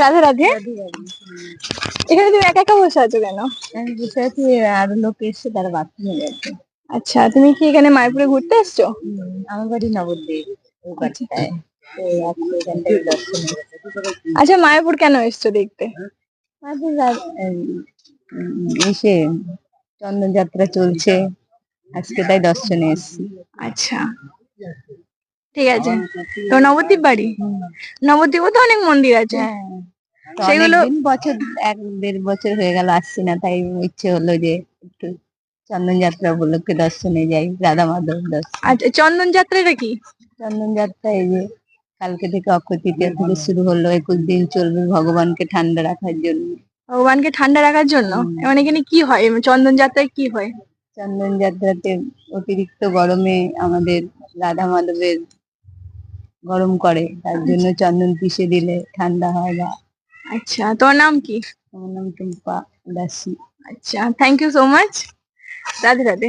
রাধে রাধে। এখানে তুমি একা একা বসে আছো কেন? আমি বসে আছি আর লোক এসছে তারা বাথরুমে গেছে। আচ্ছা তুমি কি এখানে মায়াপুরে ঘুরতে এসছো? আমার বাড়ি নবদ্বীপ হয়েছে। আচ্ছা মায়াপুর কেন এসছো দেখতে? আমাদের রা- এই, উম, এসে চন্দন যাত্রা চলছে আজকে তাই দর্শনে এসছি। আচ্ছা। ঠিক আছে। তো নবদ্বীপ বাড়ি। নবদ্বীপও তো অনেক মন্দির আছে। তো সেগুলো- বছর এক দেড় বছর হয়ে গেল আসছি না তাই ইচ্ছে হলো যে একটু চন্দন যাত্রা উপলক্ষে দর্শনে যাই রাধা মাধব দর্শন। আচ্ছা চন্দন যাত্রাটা কি? চন্দন যাত্রা এই যে কালকে থেকে অক্ষয় তৃতীয়া থেকে শুরু হলো একুশ দিন চলবে ভগবানকে ঠান্ডা রাখার জন্য। ভগবানকে ঠান্ডা রাখার জন্য। মানে এখানে কি হয়? চন্দন যাত্রায় কি হয়? চন্দন যাত্রাতে অতিরিক্ত গরমে আমাদের রাধা মাধবের গরম করে তার জন্য চন্দন পিষে দিলে ঠান্ডা হয় বা আচ্ছা তোর নাম কি? আমার নাম টুম্পা দাসী। আচ্ছা thank you so much Radhe. Radhe.